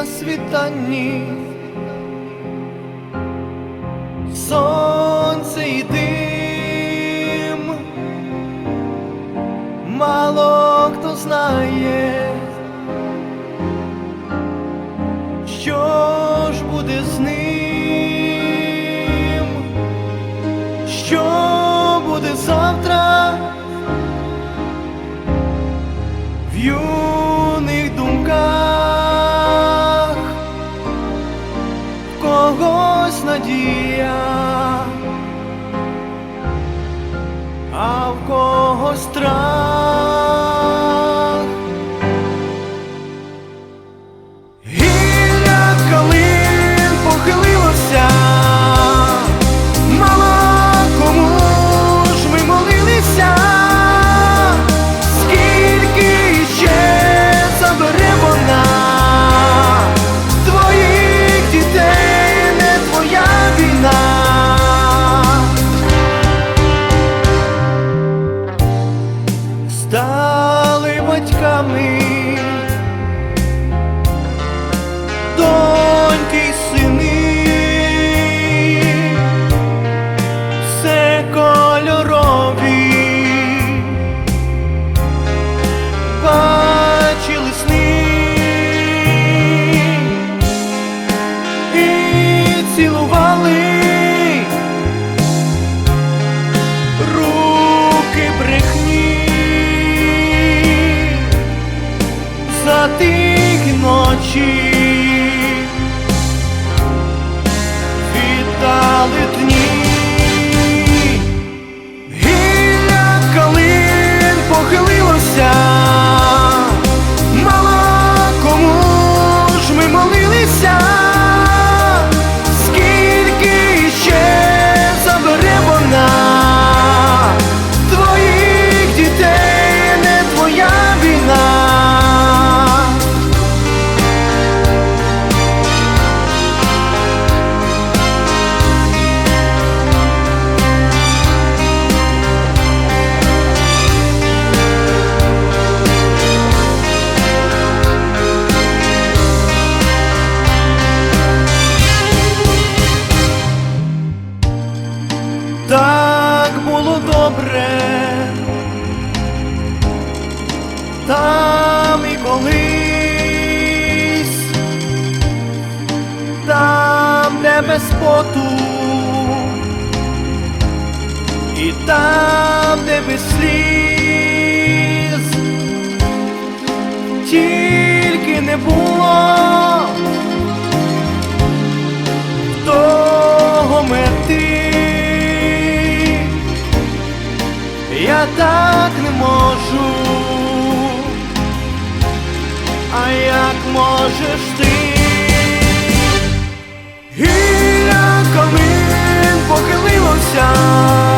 на світанні, сонце і дим, мало хто знає, що ж буде з ним, що буде завтра. Надія, а в когось страх. Стали батьками за тих ночі. Віддали дні, там і колись, там, де без поту, і там, де без сліз, тільки не було того мети. Я так не можу, можеш ти, гілля камин похилилося.